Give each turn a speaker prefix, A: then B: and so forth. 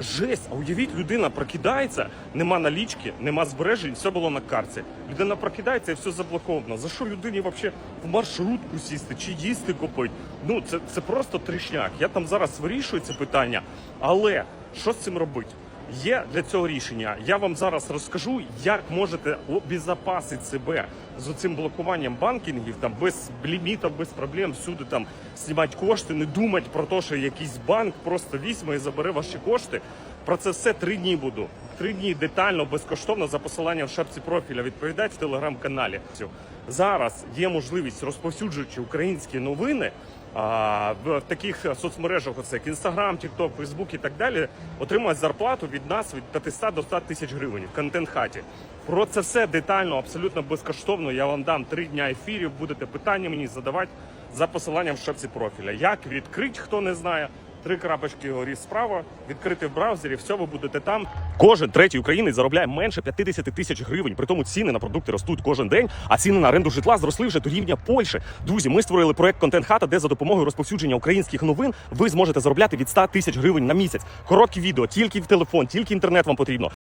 A: Жесть, а уявіть, людина прокидається, нема налічки, нема збережень, все було на карці. Людина прокидається і все заблоковано. За що людині взагалі в маршрутку сісти чи їсти купити? Ну це, це просто трішняк. Я там зараз вирішую це питання, але що з цим робити? Є для цього рішення. Я вам зараз розкажу, як можете обезопасити себе з цим блокуванням банкінгів, там без лімітів, без проблем, всюди там знімати кошти, не думати про те, що якийсь банк просто візьме і забере ваші кошти. Про це все три дні буду. Три дні детально, безкоштовно за посиланням в шапці профіля відповідати в телеграм-каналі. Зараз є можливість розповсюджуючи українські новини. В таких соцмережах, оце як Інстаграм, Тікток, Фейсбук і так далі, отримують зарплату від нас від 500 до 100 тисяч гривень в контент-хаті. Про це все детально, абсолютно безкоштовно. Я вам дам три дня ефірів. Будете питання мені задавати за посиланням в шапці профіля. Як відкрити, хто не знає. Три крапочки горі справа, відкрити в браузері, все, ви будете там. Кожен третій українець заробляє менше 50 тисяч гривень. При тому ціни на продукти ростуть кожен день, а ціни на оренду житла зросли вже до рівня Польщі. Друзі, ми створили проект Контент Хата, де за допомогою розповсюдження українських новин ви зможете заробляти від 100 тисяч гривень на місяць. Короткі відео, тільки в телефон, тільки інтернет вам потрібно.